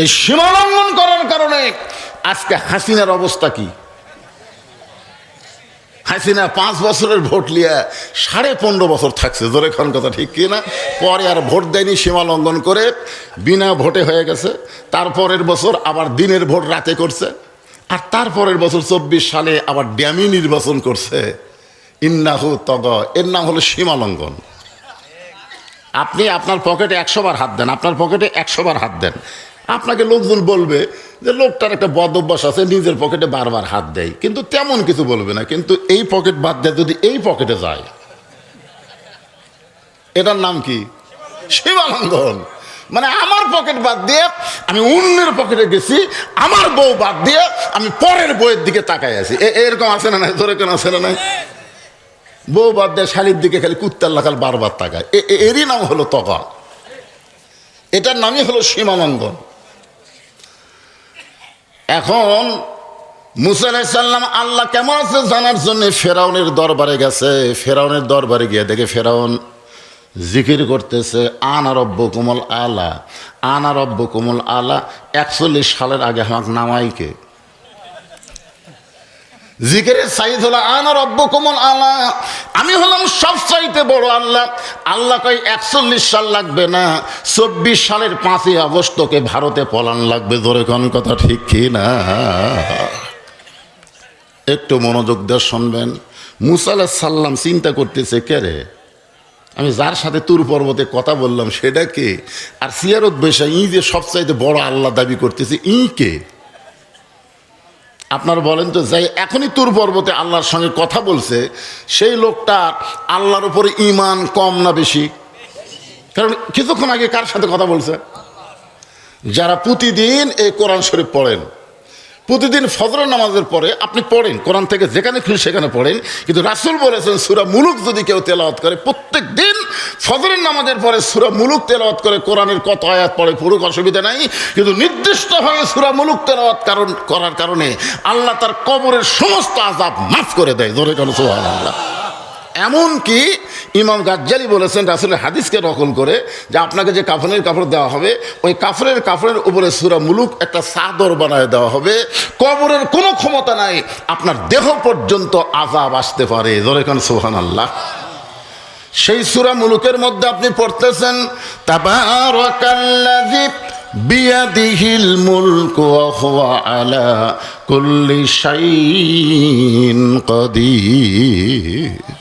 এই সীমালঙ্ঘন করার কারণে আজকে হাসিনার অবস্থা কি? হাসিনা পাঁচ বছরের ভোট লিয়ে সাড়ে পনেরো বছর থাকছে, জোরে খান কথা ঠিক কি না? পরে আর ভোট দেয়নি, সীমা লঙ্ঘন করে বিনা ভোটে হয়ে গেছে, তারপরের বছর আবার দিনের ভোট রাতে করছে, আর তারপরের বছর চব্বিশ সালে আবার ড্যামি নির্বাচন করছে। ইন্নাহু তগ, এর নাম হলো সীমা লঙ্ঘন। আপনি আপনার পকেটে একশো বার হাত দেন, আপনার পকেটে একশো বার হাত দেন। আপনাকে লোকজন বলবে যে লোকটার একটা বদ অভ্যাস আছে, নিজের পকেটে বারবার হাত দেয়। কিন্তু তেমন কিছু বলবে না। কিন্তু এই পকেট বাদ দেয় যদি এই পকেটে যায়, এটার নাম কি? সীমালঙ্ঘন। মানে আমার পকেট বাদ দিয়ে আমি অন্যের পকেটে গেছি, আমার বউ বাদ দিয়ে আমি পরের বউয়ের দিকে তাকাই আছি। এরকম আছে না নাই? ধরে কেন আছে না নাই? বউ বাদ দিয়ে শালির দিকে খালি কুত্তার লাখাল বারবার তাকায়। এরই নাম হলো তকা এটার নামই হলো সীমালঙ্ঘন। এখন মুসাল্লাম আল্লাহ কেমন আছে জানার জন্য ফেরাউনের দরবারে গেছে। ফেরাউনের দরবারে গিয়ে দেখে ফেরাউন জিকির করতেছে, আনা রব্ব কোমল আলা, আনা রব্ব কোমল আলা, একচল্লিশ সালের আগে আমাকে নামাইকে জিকিরের সাইজ হলো, আনা রব্ব কোমল আলা। আমি হলাম সব চাইতে বড় আল্লাহ। আল্লাহ কই একচল্লিশ সাল লাগবে না, চব্বিশ সালের পাঁচই আগস্ট ভারতে পলান লাগবে। জোরে কোন কথা ঠিক কি না? একটু মনোযোগ দিয়ে শুনবেন। মুসা সাল্লাম চিন্তা করতেছে, কে রে? আমি যার সাথে তুর পর্বতে কথা বললাম, সেটা কে? আর সিয়ারত বেশা ই যে সবচাইতে বড় আল্লাহ দাবি করতেছে ই কে? আপনারা বলেন তো, যাই, এখনই তুর পর্বতে আল্লাহর সঙ্গে কথা বলছে, সেই লোকটা আল্লাহর উপরে ইমান কম না বেশি? কারণ কিছুক্ষণ আগে কার সাথে কথা বলছে? যারা প্রতিদিন এই কোরআন শরীফ পড়েন। প্রতিদিন ফজর নামাজের পরে আপনি পড়েন, কোরআন থেকে যেখানে খুশি সেখানে পড়েন, কিন্তু রাসুল বলেছেন সুরা মুলুক যদি কেউ তেলাওয়াত করে প্রত্যেক দিন ফজরের নামাজের পরে সুরা মুলুক তেলাওয়াত করে, কোরআনের কত আয়াত পড়ে, পুরুক অসুবিধা নাই, কিন্তু নির্দিষ্টভাবে সুরা মুলুক তেলাওয়াত কারণ, করার কারণে আল্লাহ তার কবরের সমস্ত আজাব মাফ করে দেয় ধরে কেন সোহান আল্লাহ এমনকি ইমাম গাজ্জালি বলেছেন, রাসুলের হাদিসকে নকল করে যে আপনাকে যে কাফনের কাপড় দেওয়া হবে, ওই কাফনের কাপড়ের উপরে সুরা মুলুক একটা চাদর বানায় দেওয়া হবে। কবরের কোনো ক্ষমতা নাই, আপনার দেহ পর্যন্ত আজাব আসতে পারে। ধরে কেন সোহান আল্লাহ সেই সুরা মুলুকের মধ্যে আপনি পড়তেছেন বিয়াদিহিল মুলকু আলা কুল্লি শাইইন কাদির।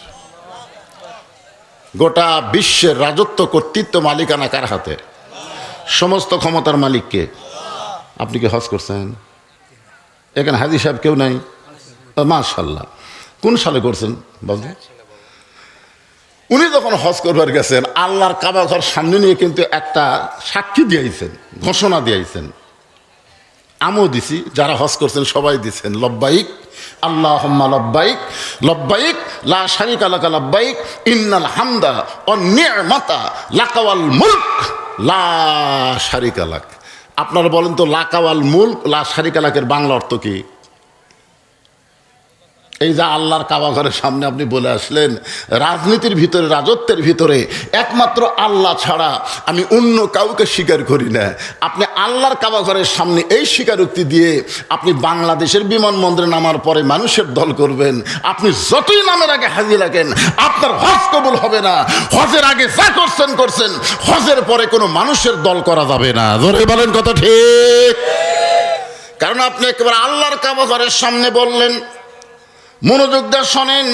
গোটা বিশ্বের রাজত্ব কর্তৃত্ব মালিকানা কার হাতে? সমস্ত ক্ষমতার মালিককে আপনি কি হজ করছেন? এখানে হাজি সাহেব কেউ নাই? মাশাল্লাহ কোন সালে করছেন? বাবু উনি যখন হজ করবার গেছেন, আল্লাহর কাবা ঘর সামনে নিয়ে কিন্তু একটা সাক্ষী দিয়েছেন, ঘোষণা দিয়েছেন। আমিও দিছি, যারা হজ করছেন সবাই দিছেন। লব্বাইক আল্লাহ লব্বাইক লব্বাইক, লা শারিক আলাকা লব্বাইক, ইন্নাল হামদা ও নিয়মাতা লাকাওয়াল মুলক। লা শারিক আলাক আপনারা বলেন তো লাকাওয়াল মুলক, লা শারিক আলাকের বাংলা অর্থ কি? এই যে আল্লাহর কাবা ঘরের সামনে আপনি বলে আসলেন, রাজনীতির ভিতরে, রাজত্বের ভিতরে একমাত্র আল্লাহ ছাড়া আমি অন্য কাউকে স্বীকার করি না। আপনি আল্লাহর কাবা ঘরের সামনে এই স্বীকারোক্তি দিয়ে আপনি বাংলাদেশের বিমানবন্দরে নামার পরে মানুষের দল করবেন। আপনি যতই নামের আগে হাজি লাগেন, আপনার হজ কবুল হবে না। হজের আগে যা করছেন করছেন। হজের পরে কোনো মানুষের দল করা যাবে না। ধরে বলেন কথা ঠিক? কারণ আপনি একেবারে আল্লাহর কাবা ঘরের সামনে বললেন মনোযোগ দিয়ে শোনেন।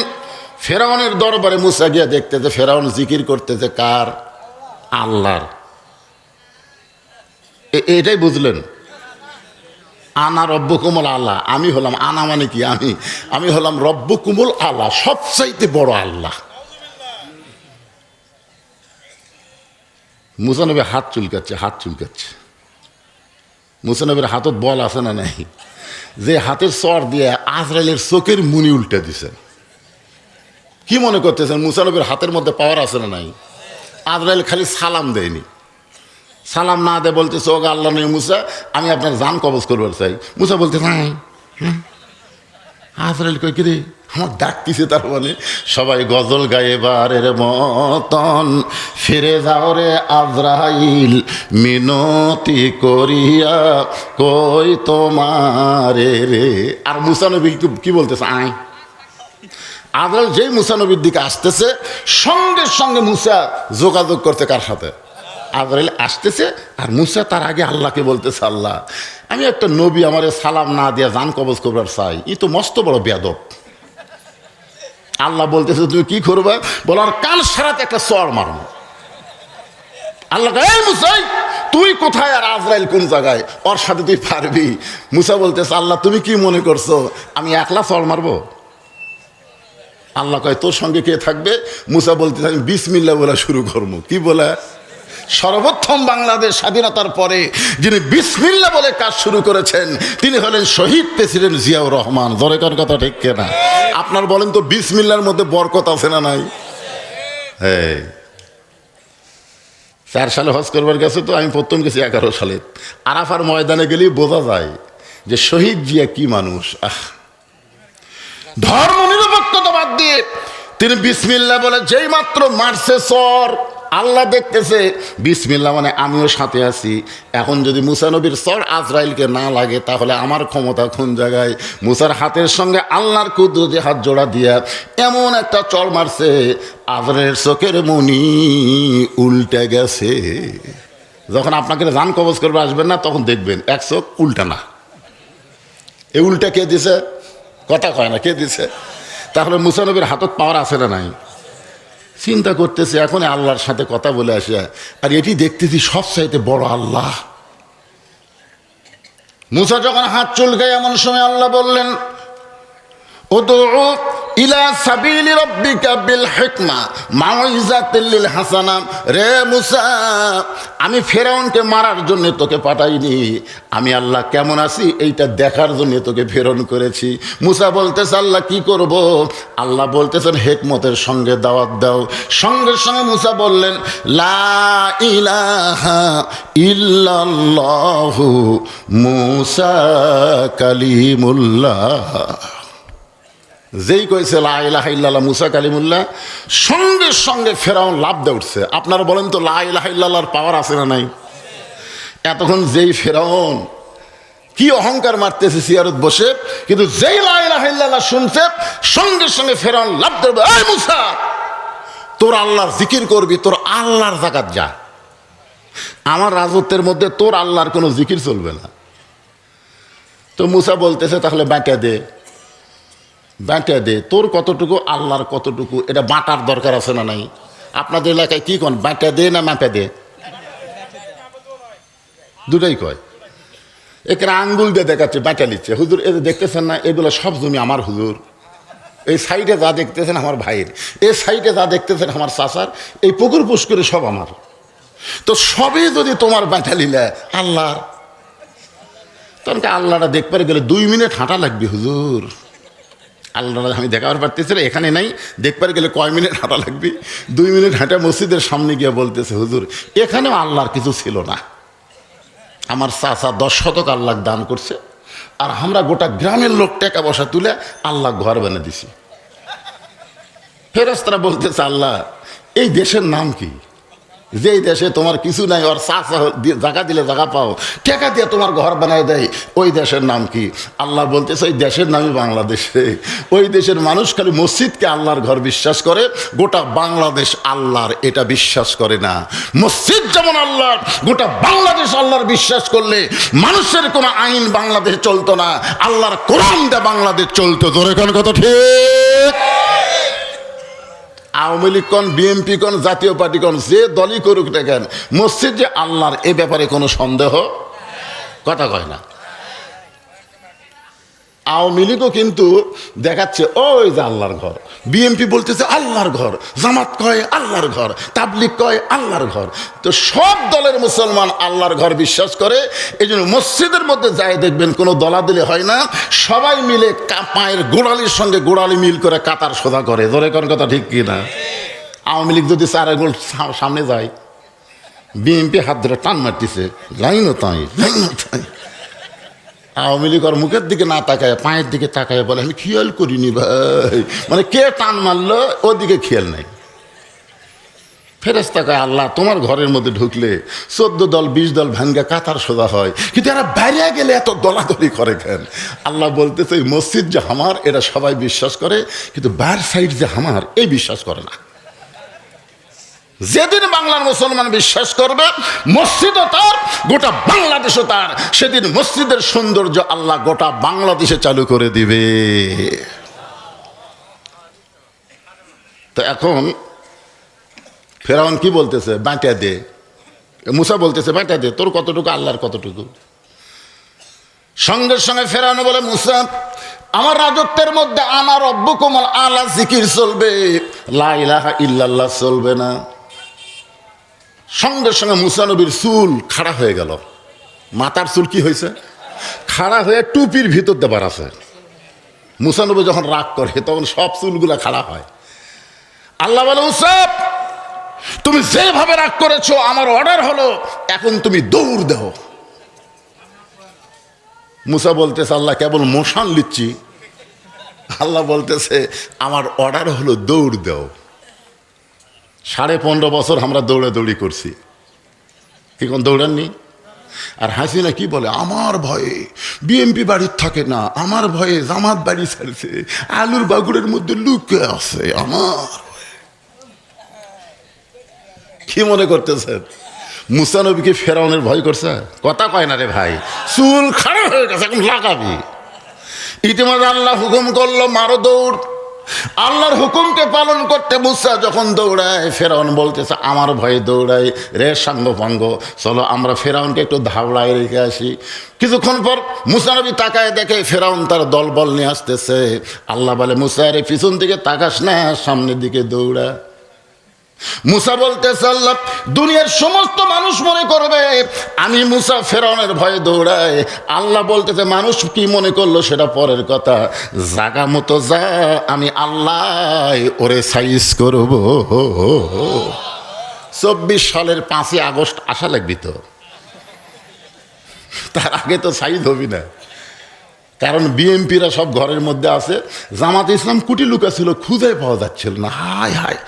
ফেরাউনের দরবারে মুসা গিয়া দেখতেছে ফেরাউন জিকির করতেছে কার? আল্লাহর। এটাই বুঝলেন? আনা রব্য কুমল আল্লাহ আমি হলাম আনা মানে কি? আমি আমি হলাম রব্য কুমল আল্লাহ সবচাইতে বড় আল্লাহ। মুসানবী হাত চুলকাচ্ছে হাত চুলকাচ্ছে। মুসানবীর হাতত বল আছে না নাই? যে হাতের সর দিয়ে আজরাইলের চোখের মুনি উল্টে দিছেন কি মনে করতেছেন, মুসানবীর হাতের মধ্যে পাওয়ার আছে না নাই? আজরাইল খালি সালাম দেয়নি। সালাম না দে বলতেছে, ওগা আল্লাহ নেই মুসা, আমি আপনার জান কবজ করবার চাই। মুসা বলতে নাই হুম। আজরাইল কই কিরে? আমার ডাকতিছে তার মানে সবাই গজল গায়ে বারের মতন। ফিরে যাও রে আজরাইল, মিনতি করিয়া কই তোমারে রে? আর মুসানবী কি- কি বলতেছে? আয়। আজরাইল যেই মুসানবীর দিকে আসতেছে, সঙ্গে সঙ্গে মুসা যোগাযোগ করতে কার সাথে? আজরাইল আসতেছে আর মুসা তার আগে আল্লাহকে বলতেছে, আল্লাহ, আমি একটা নবী আমার সালাম না দিয়া জান কবজ করবার চাই। ই তো মস্ত বড় বেদব আল্লাহ বলতেছে, তুমি কি করবে? বলার কান সারাতে একটা চর মারো আল্লাহ এই মুসাই তুই কোথায় আর আজরাইল কোন জায়গায়? ওর সাথে তুই পারবি? মুসা বলতেছে, আল্লাহ, তুমি কি মনে করছ, আমি একলা চর মারবো? আল্লাহ কয়, তোর সঙ্গে কে থাকবে? মুসা বলতে আমি বিসমিল্লা বলে শুরু করব। কি বলে? সর্বপ্রথম বাংলাদেশ স্বাধীনতার পরে যিনি বিসমিল্লা বলে কাজ শুরু করেছেন, তিনি হলেন শহীদ প্রেসিডেন্ট জিয়াউর রহমান। দরেকার কথা ঠিক কেনা? আপনার বলেন তো বিসমিল্লার মধ্যে বরকত আছে না নাই? হ্যাঁ চার সালে হজ করবার গেছে তো, আমি প্রথম গেছি এগারো সালে। আরাফার ময়দানে গেলেই বোঝা যায় যে শহীদ জিয়া কি মানুষ। আহ। ধর্ম নিরপেক্ষতা বাদ দিয়ে তিনি বিসমিল্লা বলে যেই মাত্র মারছে সর আল্লাহ দেখতেছে বিসমিল্লা মানে আমিও সাথে আছি। এখন যদি মুসানবীর সর আজরাইলকে না লাগে, তাহলে আমার ক্ষমতা কোন জায়গায়? মুসার হাতের সঙ্গে আল্লাহর কুদরতি হাত জোড়া দিয়া এমন একটা চর মারছে আজরের চোখের মনি উল্টে গেছে। যখন আপনাকে রান কবজ করবে, আসবেন না, তখন দেখবেন এক চোখ উল্টা না। এই উল্টা কে দিছে? কথা কয় না, কে দিছে? তাহলে মুসানবীর হাতত পাওয়ার আছে না নাই? চিন্তা করতেছে, এখন আল্লাহর সাথে কথা বলে আসে। আর এটি দেখতেছি সবচাইতে বড় আল্লাহ। মুসা যখন হাত চুলকায়, এমন সময় আল্লাহ বললেন উদউ ইলা সাবিলি রাব্বিকা বিল হিকমা হাসানা। রে মুসা, আমি ফেরাউনকে মারার জন্য তোকে পাঠাইনি। আমি আল্লাহ কেমন আছি এইটা দেখার জন্য তোকে ফেরন করেছি। মুসা বলতেছে, আল্লাহ কি করব? আল্লাহ বলতেছেন, হেকমতের সঙ্গে দাওয়াত দাও। সঙ্গে সঙ্গে মুসা বললেন, লা ইলাহা ইল্লাল্লাহু মুসা কালিমুল্লাহ। যেই কইছে লাহ মুসা কালিমুল্লাহ সঙ্গে সঙ্গে ফেরাউন লাভ দিয়ে উঠছে। আপনারা বলেন তো লাহ পাওয়ার আছে না নাই? এতক্ষণ যেই ফেরাউন কি অহংকার মারতেছে সিয়ারত বসে, কিন্তু যেই লাহ শুনছে, সঙ্গে সঙ্গে ফেরাউন লাভ দেবে মুসা, তোর আল্লাহর জিকির করবি, তোর আল্লাহর জাকাত যা। আমার রাজত্বের মধ্যে তোর আল্লাহর কোনো জিকির চলবে না। তো মুসা বলতেছে, তাহলে বাঁকা দে। বাঁটা দে, তোর কতটুকু, আল্লাহর কতটুকু, এটা বাঁটার দরকার আছে না নাই? আপনাদের এলাকায় কি কন বাঁটা দে না মাপা দে? দুটাই কয়। এখানে আঙ্গুল দিয়ে দেখাচ্ছে বাঁটা নিচ্ছে হুজুর এদের দেখতেছেন না, এগুলো সব জমি আমার হুজুর। এই সাইডে যা দেখতেছেন আমার ভাইয়ের, এই সাইডে যা দেখতেছেন আমার চাচার, এই পুকুর পুষ্করে সব আমার। তো সবই যদি তোমার বাঁটা নিলে আল্লাহর। তখন আল্লাহটা দেখবার গেলে দুই মিনিট হাঁটা লাগবে হুজুর। আল্লাহ আমি দেখাবার পারতেছি না এখানে নাই। দেখবার গেলে কয় মিনিট হাঁটা লাগবে? দুই মিনিট হাঁটা মসজিদের সামনে গিয়ে বলতেছে, হুজুর, এখানেও আল্লাহর কিছু ছিল না। আমার চাচা দশ শতক আল্লাহ দান করছে, আর আমরা গোটা গ্রামের লোক টাকা বসা তুলে আল্লাহ ঘর বানিয়ে দিছি। ফেরস্তারা বলতেছে, আল্লাহ, এই দেশের নাম কি? যেই দেশে তোমার কিছু নাই, ওর চাষা জায়গা দিলে জায়গা পাও টাকা দিয়ে তোমার ঘর বানায় দেয়, ওই দেশের নাম কি? আল্লাহ বলতেছে, ওই দেশের নামই বাংলাদেশে। ওই দেশের মানুষ খালি মসজিদকে আল্লাহর ঘর বিশ্বাস করে, গোটা বাংলাদেশ আল্লাহর, এটা বিশ্বাস করে না। মসজিদ যেমন আল্লাহর, গোটা বাংলাদেশ আল্লাহর বিশ্বাস করলে মানুষের কোনো আইন বাংলাদেশ চলতো না, আল্লাহর কোরআন দে বাংলাদেশ চলতো। তোর এখন কথা ঠিক? আওয়ামী লীগ কন বিএনপি কন জাতীয় পার্টি কন যে দলই করুক না কেন, মসজিদ যে আল্লাহর এ ব্যাপারে কোনো সন্দেহ? কথা কয় না। আওয়ামী লীগও কিন্তু দেখাচ্ছে, ওই যে আল্লাহর ঘর। বিএনপি বলতেছে, আল্লাহর ঘর। জামাত কয়, আল্লাহর ঘর। তাবলিক কয়, আল্লাহর ঘর। তো সব দলের মুসলমান আল্লাহর ঘর বিশ্বাস করে। এই জন্য মসজিদের মধ্যে যাই দেখবেন, কোনো দলাদলি হয় না। সবাই মিলে পায়ের গোড়ালির সঙ্গে গোড়ালি মিল করে কাতার সোজা করে। ধরে কোন কথা ঠিক কি না? আওয়ামী লীগ যদি চার গোল সামনে যায় বিএনপি হাত ধরে টান মারতেছে, লাইনও তাই লাইনও তাই। আওয়ামী লীগ ওর মুখের দিকে না তাকায়, পায়ের দিকে তাকায় বলে, আমি খেয়াল করিনি ভাই। মানে কে টান মারলো, ওদিকে খেয়াল নাই। ফেরেস্তা কয়, আল্লাহ, তোমার ঘরের মধ্যে ঢুকলে চোদ্দ দল, বিশ দল ভাঙ্গা কাতার সোজা হয়, কিন্তু এরা বাইরে গেলে এত দলাদলি করে কেন? আল্লাহ বলতেছে মসজিদ যে আমার এটা সবাই বিশ্বাস করে, কিন্তু বার সাইড যে আমার, এই বিশ্বাস করে না। যেদিন বাংলার মুসলমান বিশ্বাস করবে, মসজিদও তার, গোটা বাংলাদেশও তার, সেদিন মসজিদের সৌন্দর্য আল্লাহ গোটা বাংলাদেশে চালু করে দিবে। তো এখন ফেরাউন কি বলতেছে? বাঁটা দে। মুসা বলতেছে বাঁটা দে, তোর কতটুকু, আল্লাহর কতটুকু? সঙ্গে সঙ্গে ফেরানো বলে, মুসা, আমার রাজত্বের মধ্যে আমার রব্বু কোমল আলা জিকির চলবে, লা ইলাহা ইল্লাল্লাহ চলবে না। সঙ্গে সঙ্গে মুসানবীর চুল খাড়া হয়ে গেল। মাথার চুল কি হয়েছে? খাড়া হয়ে টুপির ভিতর দেবার আছে। মুসানবী যখন রাগ করে, তখন সব চুলগুলা খাড়া হয়। আল্লাহ বলে উসাব তুমি যেভাবে রাগ করেছ, আমার অর্ডার হলো, এখন তুমি দৌড় দেও। মুসা বলতেছে, আল্লাহ, কেবল মোশান লিচ্ছি আল্লাহ বলতেছে, আমার অর্ডার হলো দৌড় দেও। সাড়ে পনেরো বছর আমরা দৌড়াদৌড়ি করছি। কোন দৌড়াননি? আর হাসিনা কি বলে? আমার ভয়ে বিএমপি বাড়ির থাকে না, আমার ভয়ে জামাত বাড়ি ছাড়ছে, আলুর বাগুড়ের মধ্যে লুকে আছে, আমার কি মনে করতেছেন? মুসানবীকে ফেরাউনের ভয় করছে? কথা কয় না রে ভাই, চুল খারাপ হয়ে গেছে, এখন লাগাবি। ইতিমধ্যে আল্লাহ হুকুম করল, মারো দৌড়। আল্লাহর হুকুমকে পালন করতে মুসা যখন দৌড়ায়, ফেরাউন বলতেছে, আমার ভয়ে দৌড়াই রে সাঙ্গ পাঙ্গ চলো আমরা ফেরাউনকে একটু ধাবড়ায় রেখে আসি। কিছুক্ষণ পর মুসানবী তাকায় দেখে ফেরাউন তার দলবল নিয়ে আসতেছে। আল্লাহ বলে, মুসা রে, পিছন দিকে তাকাস না, সামনের দিকে দৌড়া। মুসা বলতেছে, আল্লাহ, দুনিয়ার সমস্ত মানুষ মনে করবে, আমি মুসা ফেরাউনের ভয়ে দৌড়াই। আল্লাহ বলতেছে, মানুষ কি মনে করল সেটা পরের কথা। জাগা মতো যা, আমি আল্লাহ ওরে সাইজ করব। চব্বিশ সালের পাঁচই আগস্ট আসা লাগবি তো। তার আগে তো সাইজ হবি না। কারণ বিএমপিরা সব ঘরের মধ্যে আছে। জামাত ইসলাম কুটি লুকা ছিল, খুঁজে পাওয়া যাচ্ছিল না। হায় হায়,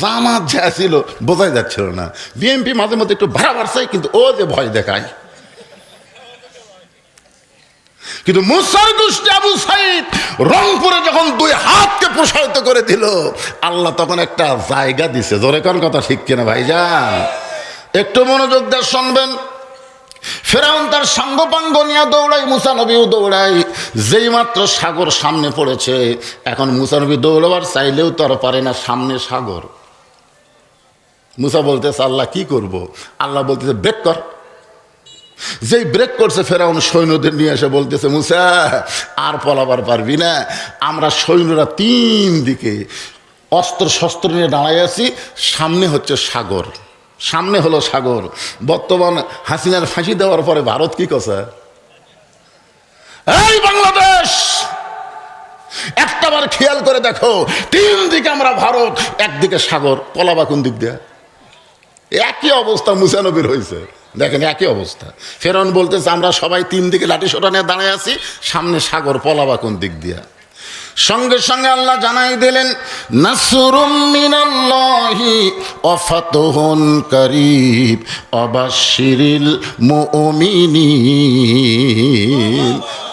জামাত যা ছিল, বোঝাই যাচ্ছিল না। বিএমপি মাঝে মধ্যে একটু ভাড়া বাড়ছাই কিন্তু ও যে ভয় দেখায়। কিন্তু মুসার গোষ্ঠী আবু সাইদ রংপুরে যখন দুই হাতকে প্রসারিত করে দিল, আল্লাহ তখন একটা জায়গা দিছে। জোরে কোন কথা ঠিক কিনা ভাইজান? একটু মনোযোগ দিয়ে শুনবেন। ফেরাউন তার সাঙ্গপাঙ্গ নিয়ে দৌড়াই মুসানবীও দৌড়াই যেই মাত্র সাগর সামনে পড়েছে, এখন মুসানবী দৌড়াবার চাইলেও তো আর পারে না সামনে সাগর। মুসা বলতেছে, আল্লাহ, কি করব? আল্লাহ বলতেছে, ব্রেক কর। যেই ব্রেক করছে, ফেরাউন সৈন্যদের নিয়ে এসে বলতেছে, মুসা, আর পলাবার পারবি না। আমরা সৈন্যরা তিন দিকে অস্ত্র শস্ত্র নিয়ে দাঁড়াই আছি, সামনে হচ্ছে সাগর। সামনে হলো সাগর। বর্তমান হাসিনার ফাঁসি দেওয়ার পরে ভারত কি কছে এই বাংলাদেশ! একটাবার খেয়াল করে দেখো, তিন দিকে আমরা ভারত, একদিকে সাগর, পলাবা কোন দিক দিয়ে? একই অবস্থা মুসানবির হয়েছে দেখেন একই অবস্থা। ফেরন বলতেছে, আমরা সবাই তিন দিকে লাঠি সোটা নিয়ে দাঁড়ায় আছি, সামনে সাগর, পলাবা কোন দিক দিয়া? সঙ্গে সঙ্গে আল্লাহ জানাই দিলেন মুমিনিন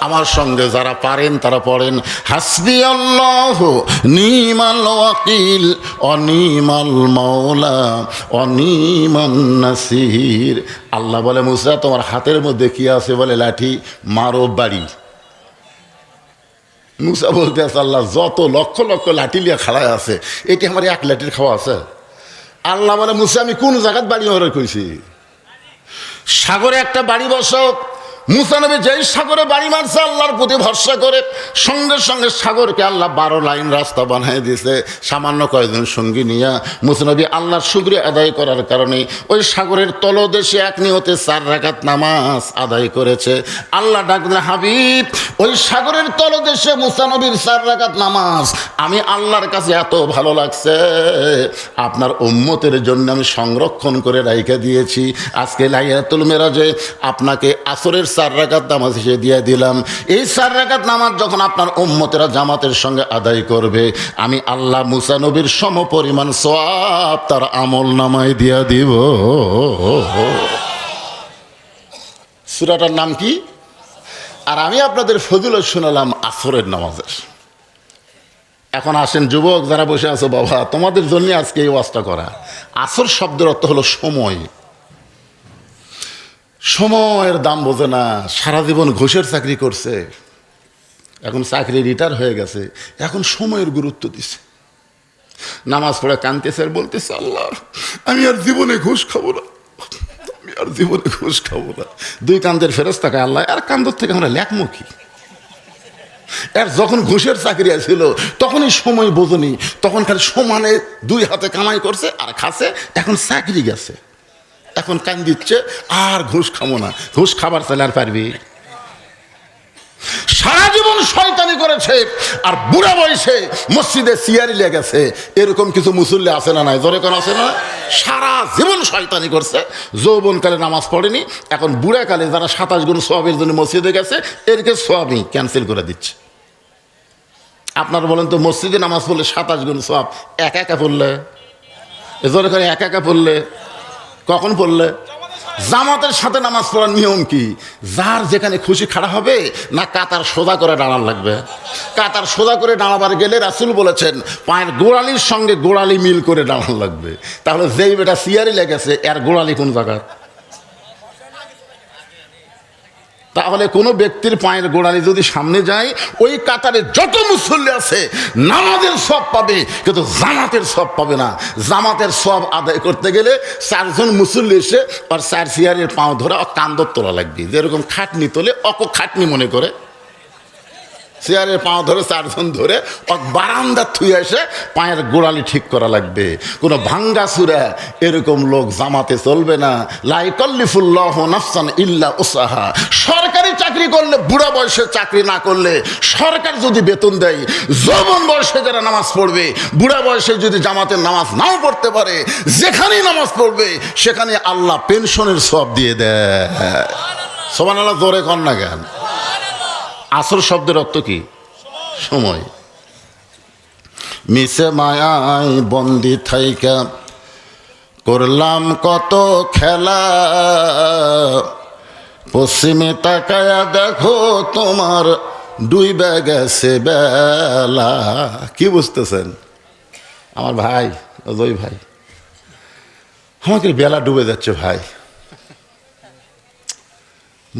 আমার সঙ্গে যারা পারেন, তারা পড়েন হাসবি আল্লাহ নিমাল ওয়াকিল, অনিমাল মাওলা, অনিমান নাসির। আল্লাহ বলে, মুসা, তোমার হাতের মধ্যে কি আছে? বলে, লাঠি, মারো, বাড়ি। মুসা বলতে আছে, আল্লাহ, যত লক্ষ লক্ষ লাঠি লিয়া খাড়ায় আছে, এটি আমার এক লাঠির খাওয়া আছে। আল্লাহ মানে মুসা, আমি কোন জায়গায় বাড়ি অর্ডার কইছি সাগরে একটা বাড়ি বসক মুসানবী যেই সাগরে বাড়ি মারছে, আল্লাহর প্রতি ভরসা করে, সঙ্গে সঙ্গে সাগরকে আল্লাহ বারো লাইন রাস্তা বানিয়ে দিয়েছে। সামান্য কয়েকজন সঙ্গী নিয়ে মুসানবী আল্লাহর শুক্রিয়া আদায় করার কারণে ওই সাগরের তলদেশে এক নিহতে চার রাকাত নামাজ আদায় করেছে। আল্লাহ ডাকলেন, হাবিব, ওই সাগরের তলদেশে মুসানবীর চার রাকাত নামাজ আমি আল্লাহর কাছে এত ভালো লাগছে। আপনার উম্মতের জন্য আমি সংরক্ষণ করে রাইখে দিয়েছি। আজকে লাইয়াতুল মেরাজে আপনাকে আসরের চার রাকাত নামাজ হিসেবে দিয়ে দিলাম। এই চার রাকাত নামাজ যখন আপনার উম্মতেরা জামাতের সঙ্গে আদায় করবে, আমি আল্লাহ মুসা নবীর সম পরিমাণ সব তার আমল নামায় দিয়া দিব। সুরাটার নাম কি? আর আমি আপনাদের ফজিলত শোনালাম আসরের নামাজের। এখন আসেন যুবক যারা বসে আছো, বাবা, তোমাদের জন্য আজকে এই ওয়াজটা করা। আসর শব্দের অর্থ হলো সময়। সময়ের দাম বোঝে না, সারা জীবন ঘুষের চাকরি করছে। এখন চাকরি রিটায়ার হয়ে গেছে, এখন সময়ের গুরুত্ব দিছে। নামাজ পড়ে কানতেছে আর বলতেছে, আল্লাহ, আমি আর জীবনে ঘুষ খাব না। আমি আর জীবনে ঘুষ খাব না। দুই কান্দের ফেরত থাকে আল্লাহ আর কান্দর থেকে আমরা লেখমুখী আর যখন ঘুষের চাকরি ছিল তখনই সময় বোঝনি, তখন খালি সমানে দুই হাতে কামাই করছে আর খাসে এখন চাকরি গেছে। এখন কান দিচ্ছে, আর ঘুষ খাব না। ঘুষ খাবার চাইলে আর পারবি? সারা জীবন শয়তানি করেছে, আর বুড়া বয়সে মসজিদে সিয়ারি লেগেছে। এরকম কিছু মুসল্লি আছে না নাই? জোরে কোন আছে না? সারা জীবন শয়তানি করছে। যৌবনকালে নামাজ পড়েনি, এখন বুড়াকালে যারা সাতাশ গুণ সোয়াবের জন্য মসজিদে গেছে, এরকে সোয়াবই ক্যান্সেল করে দিচ্ছে। আপনারা বলেন তো, মসজিদে নামাজ পড়লে সাতাশ গুণ সোয়াব একা একা পড়লে? জোরে করে একা একা পড়লে? কখন পড়লে? জামাতের সাথে নামাজ পড়ার নিয়ম কি? যার যেখানে খুশি খাড়া হবে, না কাতার সোজা করে দাঁড়ান লাগবে? কাতার সোজা করে দাঁড়াবার গেলে রাসুল বলেছেন, পায়ের গোড়ালির সঙ্গে গোড়ালি মিল করে দাঁড়ান লাগবে। তাহলে যেই বেটা সিয়ারি লেগেছে, এর গোড়ালি কোন জায়গার? তাহলে কোনো ব্যক্তির পায়ের গোড়ালি যদি সামনে যায়, ওই কাতারে যত মুসল্লি আছে, নামাজের সব পাবে, কিন্তু জামাতের সব পাবে না। জামাতের সব আদায় করতে গেলে চারজন মুসল্লি এসে আর চার সিয়ারের পাও ধরে কান্দর তোলা লাগবে। যেরকম খাটনি তোলে অক খাটনি মনে করে। চেয়ারের পা ধরে, চারজন ধরে বারান্দা থুয়ে এসে পায়ের গোড়ালি ঠিক করা লাগবে। কোনো ভাঙ্গা সুরা এরকম লোক জামাতে চলবে না। লাইকল্লিফুল্লাহ নাফসান ইল্লা উসাহা সরকারি চাকরি করলে, বুড়া বয়সে চাকরি না করলে সরকার যদি বেতন দেয়, যৌবন বয়সে যারা নামাজ পড়বে, বুড়া বয়সে যদি জামাতের নামাজ নাও পড়তে পারে, যেখানেই নামাজ পড়বে, সেখানে আল্লাহ পেনশনের সব দিয়ে দেয়। সমান আল্লাহ জোরে কর না জ্ঞান আসর শব্দের অর্থ কি? সময়। মিশে মায়াই বন্দি থাইকা, করলাম কত খেলা। পশ্চিমে তাকায়া দেখো তোমার দুই গেছে বেলা। কি বুঝতেছেন? আমার ভাই অজয় ভাই। আমাকে বেলা ডুবে যাচ্ছে ভাই।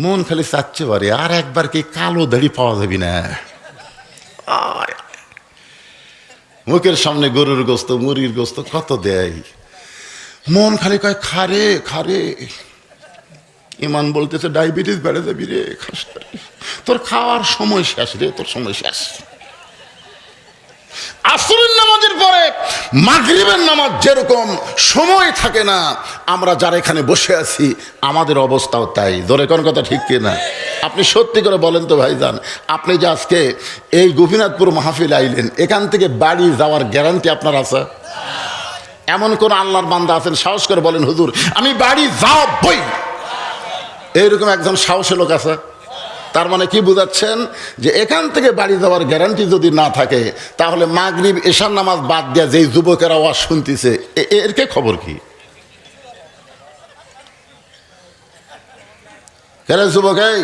মন খালি চাচ্ছে বারে আর একবার কি কালো দাড়ি পাওয়া যাবি না। মুখের সামনে গরুর গোস্ত মুরগির গোস্ত কত দেয় মন খালি কয়, খারে খারে ইমান বলতেছে, ডায়াবেটিস বেড়ে যাবি রে, খাস। তোর খাওয়ার সময় শেষ রে, তোর সময় শেষ আসরের নামাজের পরে মাগরিবের নামাজ যেরকম সময় থাকে না, আমরা যারা এখানে বসে আছি, আমাদের অবস্থাও তাই। ধরে কোন কথা ঠিক কিনা? আপনি সত্যি করে বলেন তো ভাইজান, আপনি যে আজকে এই গোপীনাথপুর মাহফিল আইলেন, এখান থেকে বাড়ি যাওয়ার গ্যারান্টি আপনার আছে? এমন কোন আল্লাহর বান্দা আছেন, সাহস করে বলেন, হুজুর, আমি বাড়ি যাবই। এইরকম একজন সাহসী লোক আছে? তার মানে কি বুঝাচ্ছেন? যে এখান থেকে বাড়ি যাওয়ার গ্যারান্টি যদি না থাকে, তাহলে মাগরীব, এশার নামাজ বাদ দেওয়া যেই যুবকের আওয়াজ শুনতেছে এরকে খবর কি? যুবক এই